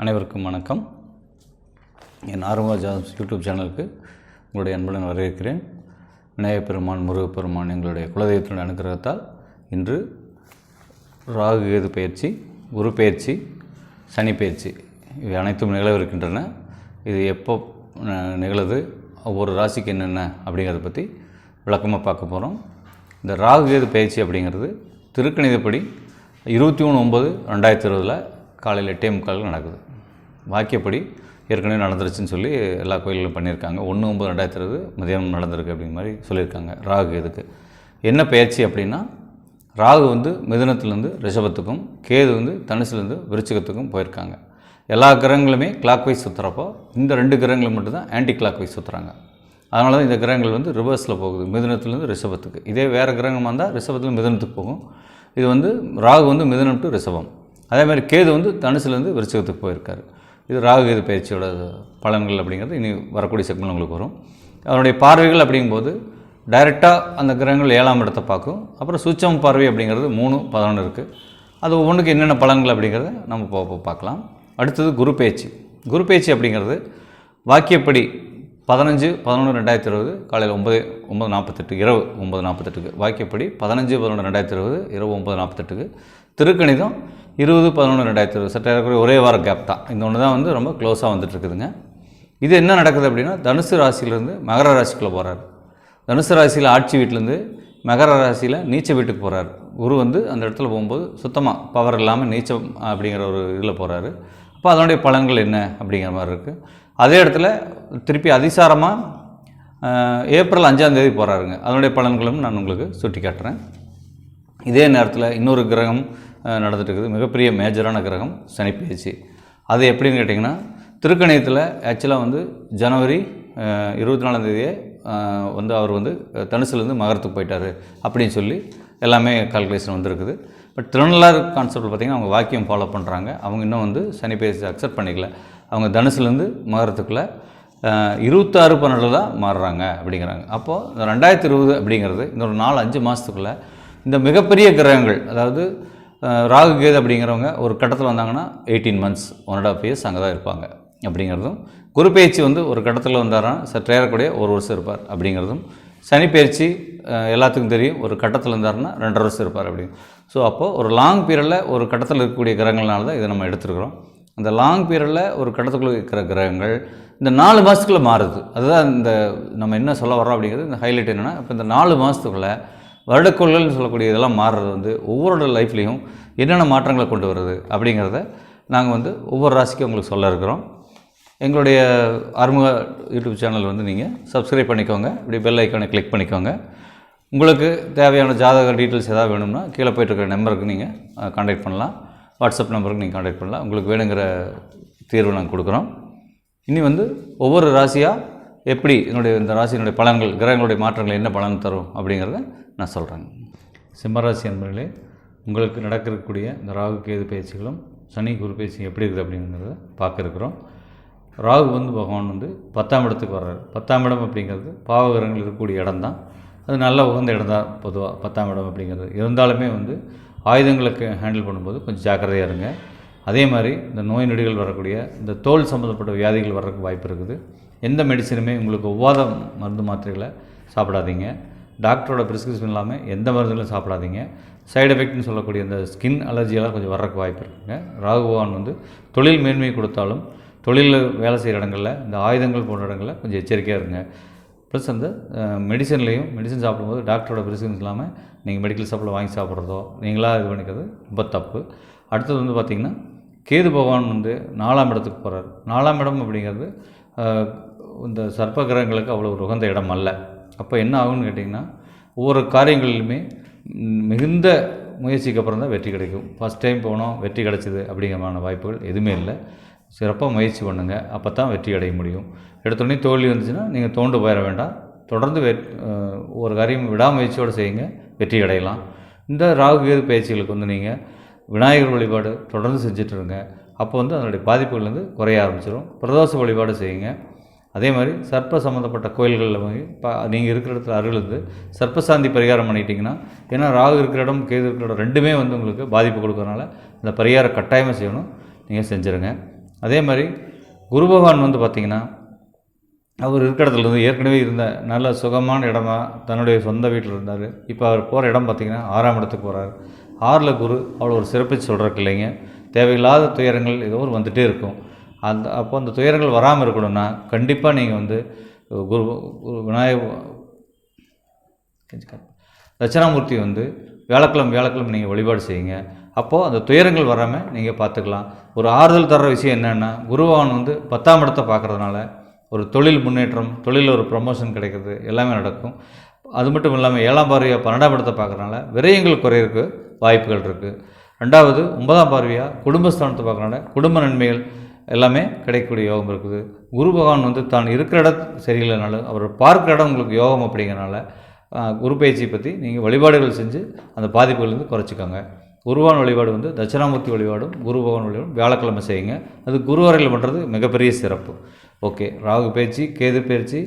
அனைவருக்கும் வணக்கம். என் ஆர்வா ஜாஸ் யூடியூப் சேனலுக்கு உங்களுடைய அன்புடன் வரவேற்கிறேன். விநாயகப்பெருமான் முருகப்பெருமான் எங்களுடைய குலதெய்வத்தினுடைய அனுகிரகத்தால் இன்று ராகு கேது பயிற்சி குரு பயிற்சி சனி பயிற்சி இவை அனைத்தும் நிகழவிருக்கின்றன. இது எப்போ நிகழுது ஒவ்வொரு ராசிக்கு என்னென்ன அப்படிங்கிறத பற்றி விளக்கமாக பார்க்க போகிறோம் இந்த ராகு கேது பயிற்சி அப்படிங்கிறது திருக்கணிதப்படி இருபத்தி மூணு ஒம்பது ரெண்டாயிரத்தி இருபதில் காலையில் எட்டே முக்கால் நடக்குது. வாக்கியப்படி ஏற்கனவே நடந்துருச்சுன்னு சொல்லி எல்லா கோயில்களும் பண்ணியிருக்காங்க. ஒன்று ஒம்பது ரெண்டாயிரத்தி இருபது மதியானம் நடந்திருக்கு அப்படிங்கிற மாதிரி சொல்லியிருக்காங்க. ராகு இதுக்கு என்ன பயிற்சி அப்படின்னா ராகு வந்து மிதனத்துலேருந்து ரிஷபத்துக்கும் கேது வந்து தனுசுலேருந்து விருச்சிகத்துக்கும் போயிருக்காங்க. எல்லா கிரகங்களுமே கிளாக் வைஸ் சுற்றுறப்போ இந்த ரெண்டு கிரகங்களும் மட்டும்தான் ஆன்டி கிளாக் வைஸ் சுற்றுறாங்க அதனால தான் இந்த கிரகங்கள் வந்து ரிவர்ஸில் போகுது. மிதனத்துலேருந்து ரிஷபத்துக்கு. இதே வேறு கிரகமாக இருந்தால் ரிஷபத்தில் மிதனத்துக்கு போகும். இது வந்து ராகு வந்து மிதுனம் டு ரிஷபம். அதே மாதிரி கேது வந்து தனுசுலேருந்து விருச்சகத்துக்கு போயிருக்காரு. இது ராகு கேது பயிற்சியோட பலன்கள் அப்படிங்கிறது இனி வரக்கூடிய செக்மெண்ட் உங்களுக்கு வரும். அவருடைய பார்வைகள் அப்படிங்கும்போது டைரெக்டாக அந்த கிரகங்கள் ஏழாம் இடத்தை பார்க்கும். அப்புறம் சுச்சம் பார்வை அப்படிங்கிறது மூணு பதினொன்று இருக்குது அது ஒவ்வொன்றுக்கு என்னென்ன பலன்கள் அப்படிங்கிறத நம்ம போ- பார்க்கலாம். அடுத்தது குரு பேச்சு குரு பேச்சு அப்படிங்கிறது வாக்கியப்படி பதினஞ்சு பதினொன்று ரெண்டாயிரத்தி இருபது காலையில் ஒம்பது ஒம்பது நாற்பத்தெட்டு இரவு ஒம்பது நாற்பத்தெட்டுக்கு. வாக்கியப்படி பதினஞ்சு பதினொன்று ரெண்டாயிரத்தி இருபது இரவு ஒம்பது நாற்பத்தெட்டுக்கு. திருக்கணிதம் இருபது பதினொன்று ரெண்டாயிரத்தி இருபது. சட்ட ஏறக்குறைய ஒரே வார கேப் தான். இந்த ஒன்று தான் வந்து ரொம்ப க்ளோஸாக வந்துட்டுருக்குதுங்க. இது என்ன நடக்குது அப்படின்னா தனுசு ராசியிலேருந்து மகர ராசிக்குள்ளே போகிறார் தனுசு ராசியில் ஆட்சி வீட்டிலேருந்து மகர ராசியில் நீச்ச வீட்டுக்கு போகிறார் குரு வந்து அந்த இடத்துல போகும்போது சுத்தமாக பவர் இல்லாமல் நீச்சம் அப்படிங்கிற ஒரு இதில் போகிறாரு அப்போ அதனுடைய பலன்கள் என்ன அப்படிங்கிற மாதிரி இருக்குது அதே இடத்துல திருப்பி அதிசாரமாக ஏப்ரல் அஞ்சாம் தேதி போகிறாருங்க அதனுடைய பலன்களும் நான் உங்களுக்கு சுட்டி காட்டுறேன் இதே நேரத்தில் இன்னொரு கிரகம் நடந்துட்டு இருக்குது மிகப்பெரிய மேஜரான கிரகம் சனிபயிற்சி அது எப்படின்னு கேட்டிங்கன்னா திருக்கணியத்தில் ஆக்சுவலாக வந்து ஜனவரி இருபத்தி நாலாம் தேதியே வந்து அவர் வந்து தனுசுலேருந்து மகரத்துக்கு போயிட்டார் அப்படின்னு சொல்லி எல்லாமே கால்குலேஷன் வந்திருக்குது. பட் திருநள்ளாறு கான்செப்டில் பார்த்திங்கன்னா அவங்க வாக்கியம் ஃபாலோ பண்ணுறாங்க அவங்க இன்னும் வந்து சனி பயிற்சி அக்செப்ட் பண்ணிக்கல. அவங்க தனுசுலேருந்து மகரத்துக்குள்ளே இருபத்தாறு பன்னெண்டில் தான் மாறுறாங்க அப்படிங்கிறாங்க. அப்போது இந்த ரெண்டாயிரத்தி இருபது அப்படிங்கிறது இன்னொரு நாலு அஞ்சு மாதத்துக்குள்ளே இந்த மிகப்பெரிய கிரகங்கள் அதாவது ராகு கேது அப்படிங்கிறவங்க ஒரு கட்டத்தில் வந்தாங்கன்னா eighteen months one and half years அங்கே தான் இருப்பாங்க அப்படிங்கிறதும் குரு பயிற்சி வந்து ஒரு கட்டத்தில் வந்தாருன்னா சற்று ஏறக்கூடிய ஒரு வருஷம் இருப்பார் அப்படிங்கிறதும் சனி பயிற்சி எல்லாத்துக்கும் தெரியும் ஒரு கட்டத்தில் இருந்தாருன்னா ரெண்டரை வருஷம் இருப்பார் அப்படிங்க ஸோ அப்போது ஒரு லாங் பீரியடில் ஒரு கட்டத்தில் இருக்கக்கூடிய கிரகங்கள்னால தான் இதை நம்ம எடுத்துருக்குறோம். அந்த லாங் பீரியடில் ஒரு கடத்துக்குள்ளே இருக்கிற கிரகங்கள் இந்த நாலு மாதத்துக்குள்ளே மாறுது. அதுதான் இந்த நம்ம என்ன சொல்ல வரோம் அப்படிங்கிறது இந்த ஹைலைட் என்னென்னா இப்போ இந்த நாலு மாதத்துக்குள்ளே வருடக்கோள்கள்னு சொல்லக்கூடிய இதெல்லாம் மாறுறது வந்து ஒவ்வொரு லைஃப்லேயும் என்னென்ன மாற்றங்களை கொண்டு வருது அப்படிங்கிறத நாங்கள் வந்து ஒவ்வொரு ராசிக்கும் உங்களுக்கு சொல்ல இருக்கிறோம். எங்களுடைய அறிமுக யூடியூப் சேனல் வந்து நீங்கள் சப்ஸ்கிரைப் பண்ணிக்கோங்க. இப்படி பெல் ஐக்கானை கிளிக் பண்ணிக்கோங்க. உங்களுக்கு தேவையான ஜாதக டீட்டெயில்ஸ் ஏதாவது வேணும்னா கீழே போயிட்டு இருக்கிற நம்பருக்கு நீங்கள் காண்டாக்ட் பண்ணலாம். வாட்ஸ்அப் நம்பருக்கு நீங்கள் காண்டாக்ட் பண்ணலாம். உங்களுக்கு வேணுங்கிற தீர்வு நாங்கள் கொடுக்குறோம். இனி வந்து ஒவ்வொரு ராசியாக எப்படி என்னுடைய இந்த ராசியினுடைய பலன்கள் கிரகங்களுடைய மாற்றங்கள் என்ன பலன் தரும் அப்படிங்கிறத நான் சொல்கிறேங்க சிம்மராசி என்பர்களே உங்களுக்கு நடக்கக்கூடிய இந்த ராகு கேது பயிற்சிகளும் சனி குரு பயிற்சி எப்படி இருக்குது அப்படிங்கிறத பார்க்க இருக்கிறோம். ராகு வந்து பகவான் வந்து பத்தாம் இடத்துக்கு வர்றாரு. பத்தாம் இடம் அப்படிங்கிறது பாவகிரகங்கள் இருக்கக்கூடிய இடம் தான் அது நல்ல உகந்த இடம் தான் பொதுவாக பத்தாம் இடம் அப்படிங்கிறது. இருந்தாலுமே வந்து ஆயுதங்களுக்கு ஹேண்டில் பண்ணும்போது கொஞ்சம் ஜாக்கிரதையாக இருங்க. அதே மாதிரி இந்த நோய் நொடிகள் வரக்கூடிய இந்த தோல் சம்மந்தப்பட்ட வியாதிகள் வர்றதுக்கு வாய்ப்பு இருக்குது. எந்த மெடிசனுமே உங்களுக்கு ஒவ்வாத மருந்து மாத்திரைகளை சாப்பிடாதீங்க. டாக்டரோட ப்ரிஸ்கிரிப்ஷன் இல்லாமல் எந்த மருந்துகளும் சாப்பிடாதீங்க. சைடு எஃபெக்ட்னு சொல்லக்கூடிய இந்த ஸ்கின் அலர்ஜியெல்லாம் கொஞ்சம் வர்றதுக்கு வாய்ப்பு இருக்குங்க. ராகு பகவான் வந்து தொழில் மேன்மை கொடுத்தாலும் தொழிலில் வேலை செய்கிற இடங்களில் இந்த ஆயுதங்கள் போன்ற இடங்களில் கொஞ்சம் எச்சரிக்கையாக இருங்க. ப்ளஸ் அந்த மெடிசன்லேயும் மெடிசன் சாப்பிடும்போது டாக்டரோட ப்ரிஸ்கிரிப்ஷன் இல்லாமல் நீங்கள் மெடிக்கல் ஷாப்பில் வாங்கி சாப்பிட்றதோ நீங்களாக இது பண்ணிக்கிறது ரொம்ப தப்பு. அடுத்தது வந்து பார்த்திங்கன்னா கேது பகவான் வந்து நாலாம் இடத்துக்கு போகிறார் நாலாம் இடம் அப்படிங்கிறது இந்த சர்ப்ப கிரகங்களுக்கு அவ்வளோ ஒரு உகந்த இடம் அல்ல. அப்போ என்ன ஆகும்னு கேட்டிங்கன்னா ஒவ்வொரு காரியங்களிலுமே மிகுந்த முயற்சிக்கு அப்புறம் தான் வெற்றி கிடைக்கும். ஃபஸ்ட் டைம் போனோம் வெற்றி கிடைச்சிது அப்படிங்கிறமான வாய்ப்புகள் எதுவுமே இல்லை. சிறப்பாக முயற்சி பண்ணுங்கள் அப்போ தான் வெற்றி அடைய முடியும். எடுத்தோடனே தோல்வி வந்துச்சுன்னா நீங்கள் தோண்டு போயிட வேண்டாம். தொடர்ந்து வெ ஒரு காரியம் விடாமுயற்சியோடு செய்யுங்க. வெற்றி அடையலாம். இந்த ராகு கேது பயிற்சிகளுக்கு வந்து நீங்கள் விநாயகர் வழிபாடு தொடர்ந்து செஞ்சுட்டு இருங்க. அப்போ வந்து அதனுடைய பாதிப்புகள் வந்து குறைய ஆரம்பிச்சிடும் பிரதோஷ வழிபாடு செய்யுங்க. அதே மாதிரி சர்ப்ப சம்மந்தப்பட்ட கோயில்களில் போய் பா நீங்கள் இருக்கிற இடத்துல அருள்ந்து சர்ப்பசாந்தி பரிகாரம் பண்ணிட்டீங்கன்னா ஏன்னா ராகு இருக்கிற இடம் கேது இருக்கிற இடம் ரெண்டுமே வந்து உங்களுக்கு பாதிப்பு கொடுக்கறனால இந்த பரிகாரம் கட்டாயமாக செய்யணும். நீங்கள் செஞ்சுருங்க. அதே மாதிரி குரு பகவான் வந்து பார்த்திங்கன்னா அவர் இருக்கிற இடத்துல இருந்து ஏற்கனவே இருந்த நல்ல சுகமான இடமா தன்னுடைய சொந்த வீட்டில் இருந்தார். இப்போ அவர் போகிற இடம் பார்த்திங்கன்னா ஆறாம் இடத்துக்கு போகிறார் ஆறில் குரு அவ்வளோ ஒரு சிறப்பிச்சு சொல்கிறக்கு இல்லைங்க. தேவையில்லாத துயரங்கள் ஏதோ ஒரு வந்துகிட்டே இருக்கும். அந்த அப்போ அந்த துயரங்கள் வராமல் இருக்கணும்னா கண்டிப்பாக நீங்கள் வந்து குரு குரு விநாயக தட்சிணாமூர்த்தி வந்து வியாழக்கிழமை வியாழக்கிழமை நீங்கள் வழிபாடு செய்யுங்க. அப்போது அந்த துயரங்கள் வராமல் நீங்கள் பார்த்துக்கலாம். ஒரு ஆறுதல் தர்ற விஷயம் என்னென்னா குருவான் வந்து பத்தாம் இடத்தை பார்க்குறதுனால ஒரு தொழில் முன்னேற்றம் தொழிலில் ஒரு ப்ரமோஷன் கிடைக்கிறது எல்லாமே நடக்கும். அது மட்டும் இல்லாமல் ஏழாம் பார்வையாக பன்னெண்டாம் இடத்தை பார்க்குறதுனால விரயங்கள் குறையிறதுக்கு வாய்ப்புகள் இருக்குது ரெண்டாவது ஒன்பதாம் பார்வையாக குடும்பஸ்தானத்தை பார்க்குறதுனால குடும்ப நன்மைகள் எல்லாமே கிடைக்கக்கூடிய யோகம் இருக்குது. குரு பகவான் வந்து தான் இருக்கிற இடம் சரியில்லைனாலும் அவர் பார்க்குற இடம் உங்களுக்கு யோகம் அப்படிங்கிறனால குரு பயிற்சியை பற்றி நீங்கள் வழிபாடுகள் செஞ்சு அந்த பாதிப்புகள்லேருந்து குறைச்சிக்கோங்க. குருவான் வழிபாடு வந்து தட்சிணாமூர்த்தி வழிபாடும் குரு பகவான் வழிபாடும் வியாழக்கிழமை செய்யுங்க. அது குருவாரையில் பண்ணுறது மிகப்பெரிய சிறப்பு. ஓகே ராகு பயிற்சி கேது பயிற்சி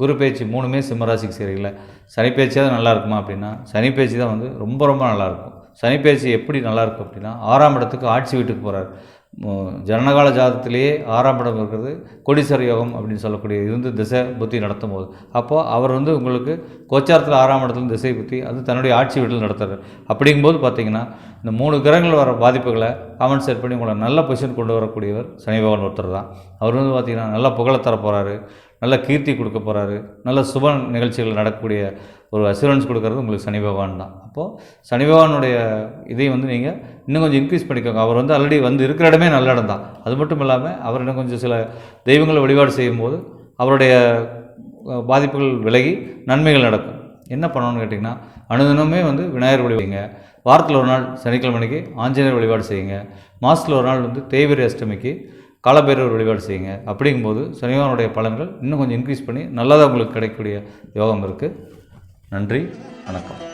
குரு பயிற்சி மூணுமே சிம்மராசிக்கு சரியில்லை சனி பயிற்சியாவது நல்லா இருக்குமா அப்படின்னா சனி பயிற்சி தான் வந்து ரொம்ப ரொம்ப நல்லாயிருக்கும் சனி பயிற்சி எப்படி நல்லாயிருக்கும் அப்படின்னா ஆறாம் இடத்துக்கு ஆட்சி வீட்டுக்கு போகிறார் ஜனனகால ஜாதத்திலேயே ஆறாம் இடம் இருக்கிறது கொடிசர யோகம் அப்படின்னு சொல்லக்கூடிய இருந்து திசை புத்தி நடத்தும் போது அப்போது அவர் வந்து உங்களுக்கு கோச்சாரத்தில் ஆறாம் இடத்துல திசை புத்தி அது தன்னுடைய ஆட்சி வீட்டில் நடத்துறாரு. அப்படிங்கும்போது பார்த்தீங்கன்னா இந்த மூணு கிரகங்கள் வர பாதிப்புகளை காமன் செட் பண்ணி உங்களை நல்ல பொசிஷன் கொண்டு வரக்கூடியவர் சனி பகவான் ஒருத்தர் தான். அவர் வந்து பார்த்திங்கன்னா நல்ல புகழை தர போகிறாரு நல்ல கீர்த்தி கொடுக்க போகிறாரு நல்ல சுப நிகழ்ச்சிகள் நடக்கக்கூடிய ஒரு அசூரன்ஸ் கொடுக்கறது உங்களுக்கு சனி பகவான் தான். அப்போது சனி பகவானுடைய இதை வந்து நீங்கள் இன்னும் கொஞ்சம் இன்க்ரீஸ் பண்ணிக்கோங்க. அவர் வந்து ஆல்ரெடி வந்து இருக்கிற இடமே நல்ல இடம் தான். அது மட்டும் இல்லாமல் அவர் இன்னும் கொஞ்சம் சில தெய்வங்களை வழிபாடு செய்யும்போது அவருடைய பாதிப்புகள் விலகி நன்மைகள் நடக்கும். என்ன பண்ணணும்னு கேட்டிங்கன்னா அனுதினமே வந்து விநாயகர் வழிபாடுங்க வாரத்தில் ஒரு நாள் சனிக்கிழமைக்கு ஆஞ்சநேயர் வழிபாடு செய்யுங்க. மாதத்தில் ஒரு நாள் வந்து தேய்பிரை அஷ்டமிக்கு காலபைரவர் வழிபாடு செய்யுங்க. அப்படிங்கும்போது சனிவானுடைய பலன்கள் இன்னும் கொஞ்சம் இன்க்ரீஸ் பண்ணி நல்லதாக உங்களுக்கு கிடைக்கக்கூடிய யோகம் இருக்குது நன்றி வணக்கம்.